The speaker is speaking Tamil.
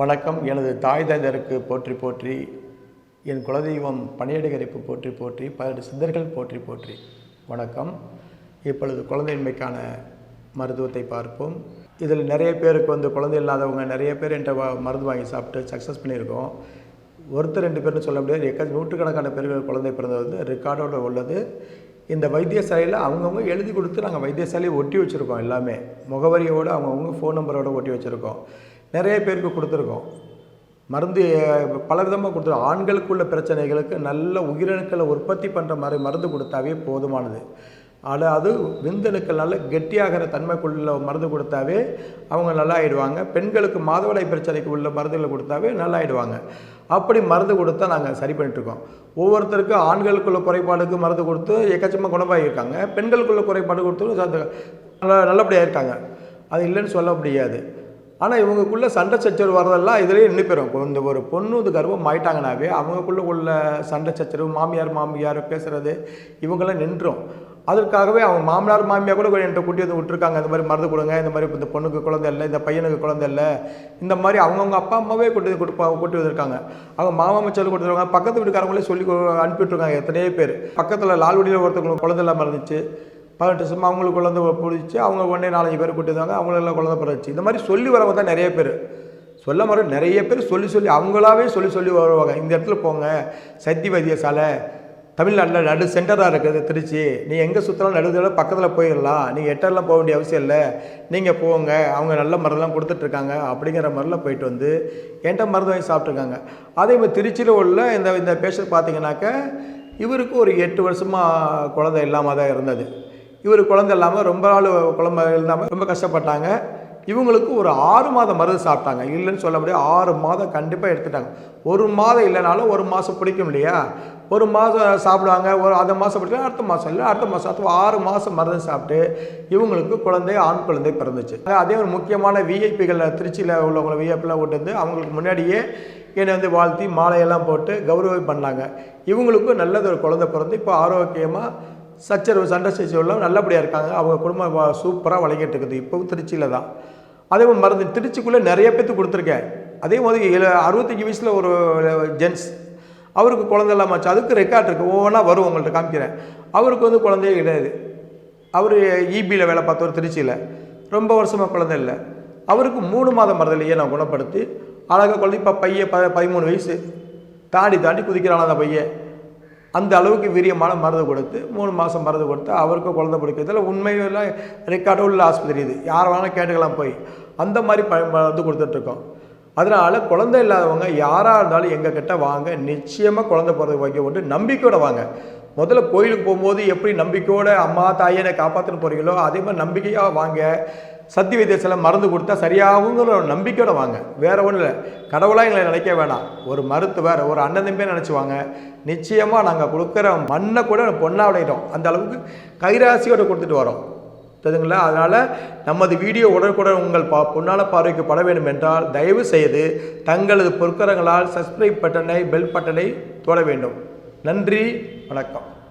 வணக்கம். எனது தாய் தந்தருக்கு போற்றி போற்றி என் குலதெய்வம் பணியடிகரிப்பு போற்றி போற்றி பதினெட்டு சித்தர்கள் போற்றி போற்றி. வணக்கம். இப்பொழுது குழந்தையின்மைக்கான மருத்துவத்தை பார்ப்போம். இதில் நிறைய பேருக்கு வந்து குழந்தை இல்லாதவங்க நிறைய பேர் என்கிட்ட மருந்து வாங்கி சாப்பிட்டு சக்ஸஸ் பண்ணியிருக்கோம். ஒருத்தர் ரெண்டு பேர்னு சொல்ல முடியாது. எக்க நூற்றுக்கணக்கான பேர்கள் குழந்தை பிறந்தது வந்து ரெக்கார்டோடு உள்ளது. இந்த வைத்தியசாலையில் அவங்கவுங்க எழுதி கொடுத்து நாங்கள் வைத்தியசாலையை ஒட்டி வச்சுருக்கோம் எல்லாமே. முகவரியோடு அவங்கவுங்க ஃபோன் நம்பரோடு ஒட்டி வச்சுருக்கோம். நிறைய பேருக்கு கொடுத்துருக்கோம். மருந்து பல விதமாக கொடுத்துருக்கோம். ஆண்களுக்குள்ள பிரச்சனைகளுக்கு நல்ல உயிரணுக்களை உற்பத்தி பண்ணுற மாதிரி மருந்து கொடுத்தாவே போதுமானது. ஆனால் அது விந்தணுக்கள் நல்ல கெட்டியாகிற தன்மைக்குள்ள மருந்து கொடுத்தாவே அவங்க நல்லா ஆயிடுவாங்க பெண்களுக்கு மாதவிடாய் பிரச்சனைக்கு உள்ள மருந்துகளை கொடுத்தாவே நல்லா ஆயிடுவாங்க அப்படி மருந்து கொடுத்தா நாங்கள் சரி பண்ணிட்டுருக்கோம். ஒவ்வொருத்தருக்கும் ஆண்களுக்குள்ள குறைபாடுக்கு மருந்து கொடுத்து எக்கச்சமாக குணமாகியிருக்காங்க பெண்களுக்குள்ள குறைபாடு கொடுத்து நல்லா நல்லபடியாக இருக்காங்க. அது இல்லைன்னு சொல்ல முடியாது. ஆனால் இவங்களுக்குள்ளே சண்டை சச்சரவு வரதெல்லாம் இதுலேயே நின்று போயிடும் இந்த ஒரு பொண்ணு இது கர்ப்பம் ஆயிட்டாங்கனாவே அவங்களுக்குள்ள உள்ள சண்டை சச்சரவு மாமியார் மாமியார் பேசுகிறது இவங்கெல்லாம் நின்றும் அதற்காகவே அவங்க மாமனார் மாமியார் கூட என்கிட்ட கூட்டி வந்து விட்டுருக்காங்க. இந்த மாதிரி மருந்து கொடுங்க இந்த மாதிரி இந்த பொண்ணுக்கு குழந்தை இல்லை இந்த பையனுக்கு குழந்தை இல்லை. இந்த மாதிரி அவங்கவுங்க அப்பா அம்மாவே கூட்டி வந்து கொடுப்பா கூட்டி வந்திருக்காங்க அவங்க மாமா மச்சல் கொடுத்துருவாங்க பக்கத்து வீட்டுக்காரங்களே சொல்லி கொ- அனுப்பி விட்ருக்காங்க எத்தனையோ பேர். பக்கத்தில் லால்வடியில் ஒருத்தவங்களுக்கு குழந்தை இல்லாமல் இருந்துச்சு. பதினெட்டு வருஷமாக அவங்களுக்கு குழந்தை பிடிச்சி அவங்க உடனே நாலஞ்சு பேர் கூட்டி வந்தாங்க அவங்களெல்லாம் குழந்தை பிறந்துச்சு. இந்த மாதிரி சொல்லி வரவங்க தான் நிறைய பேர். சொல்ல மாதிரி நிறைய பேர் சொல்லி சொல்லி அவங்களாவே சொல்லி சொல்லி வருவாங்க. இந்த இடத்துல போங்க சக்தி வைத்தியசாலை தமிழ்நாட்டில் நடு சென்டராக இருக்குது திருச்சி. நீ எங்கே சுற்றலாம் நடுவில் பக்கத்தில் போயிடலாம். நீங்கள் எட்டெல்லாம் போக வேண்டிய அவசியம் இல்லை. நீங்கள் போங்க அவங்க நல்ல மருந்தெல்லாம் கொடுத்துட்ருக்காங்க அப்படிங்கிற மாதிரிலாம் போயிட்டு வந்து என்கிட்ட மருந்து வாங்கி சாப்பிட்ருக்காங்க. அதே மாதிரி திருச்சியில் உள்ள இந்த இந்த பேஷண்ட் பார்த்தீங்கன்னாக்க இவருக்கு ஒரு எட்டு வருஷமாக குழந்தை இல்லாமல் தான் இருந்தது. இவர் குழந்தை இல்லாமல் ரொம்ப நாள் குழந்தை இல்லாமல் ரொம்ப கஷ்டப்பட்டாங்க. இவங்களுக்கு ஒரு ஆறு மாதம் மருந்து சாப்பிட்டாங்க. இல்லைன்னு சொல்ல முடியாது. ஆறு மாதம் கண்டிப்பாக எடுத்துட்டாங்க. ஒரு மாதம் இல்லைனாலும் ஒரு மாதம் பிடிக்கும் இல்லையா? ஒரு மாதம் சாப்பிடுவாங்க. ஒரு அந்த மாதம் பிடிக்கும் அடுத்த மாதம் இல்லை. அடுத்த மாதம் அடுத்த ஆறு மாதம் மருந்து சாப்பிட்டு இவங்களுக்கு குழந்தை ஆண் குழந்தை பிறந்துச்சு. அதே ஒரு முக்கியமான விஐபிகள் திருச்சியில் உள்ளவங்களை விஐபிலாம் விட்டு வந்து அவங்களுக்கு முன்னாடியே என்னை வந்து வாழ்த்தி மாலையெல்லாம் போட்டு கௌரவம் பண்ணாங்க. இவங்களுக்கும் நல்லது ஒரு குழந்தை பிறந்து இப்போ ஆரோக்கியமாக சச்சரவு சண்டை சச்சரவுலாம் நல்லபடியாக இருக்காங்க. அவங்க குடும்பம் சூப்பராக வழங்கிட்டு இருக்குது. இப்போவும் திருச்சியில் தான். அதே மாதிரி மருந்து திருச்சிக்குள்ளே நிறைய பேர்த்து கொடுத்துருக்கேன். அதே மாதிரி அறுபத்தஞ்சு அறுபத்தஞ்சி வயசில் ஒரு ஜென்ஸ். அவருக்கு குழந்தை இல்லாமல் ஆச்சு. அதுக்கு ரெக்கார்ட் இருக்குது ஒவ்வொன்றா வரும் உங்கள்கிட்ட காமிக்கிறேன். அவருக்கு வந்து குழந்தையே கிடையாது. அவர் இபியில் வேலை பார்த்தவர் திருச்சியில். ரொம்ப வருஷமாக குழந்தை இல்லை. அவருக்கு மூணு மாதம் மருந்திலேயே நான் குணப்படுத்தி அழகாக குழந்தை இப்போ பையன் ப பதிமூணு வயசு. தாண்டி தாண்டி குதிக்கிறான் அந்த பையன் அந்த அளவுக்கு வீரியமான மருந்து கொடுத்து மூணு மாதம் மருந்து கொடுத்து அவருக்கும் குழந்தை பிடிக்கிறதுல உண்மையில ரெக்கார்டு உள்ள ஆஸ்பத்திரி இது. யார் வேணாலும் கேட்டுக்கலாம் போய். அந்த மாதிரி ப மருந்து கொடுத்துட்ருக்கோம். அதனால் குழந்தை இல்லாதவங்க யாராக இருந்தாலும் எங்கக்கிட்ட வாங்க. நிச்சயமாக குழந்தை பிறகு வைக்க போட்டு நம்பிக்கையோட வாங்க. முதல்ல கோயிலுக்கு போகும்போது எப்படி நம்பிக்கையோட அம்மா தாயை என்னை போகிறீங்களோ அதே மாதிரி நம்பிக்கையாக வாங்க. சத்தி வைத்தியத்தில் மருந்து கொடுத்தா சரியாகுங்கிற ஒரு நம்பிக்கையோட வாங்க. வேற ஒன்றும் இல்லை. கடவுளாக எங்களை நினைக்க வேணாம். ஒரு மருத்துவர் ஒரு அண்ணன் தம்பியே நினச்சிவாங்க? நிச்சயமாக நாங்கள் கொடுக்குற மண்ணை கூட பொண்ணாக விளையிட்டோம் அந்த அளவுக்கு கைராசியோட கொடுத்துட்டு வரோம். தெரியுங்களா அதனால் நமது வீடியோ உடனுக்குடன் உங்கள் பா பொன்னான பார்வைக்கு பட வேண்டும் என்றால் தயவு செய்து தங்களது பொற்கரங்களால் சப்ஸ்கிரைப் பட்டனை பெல் பட்டனை தொட வேண்டும். நன்றி. வணக்கம்.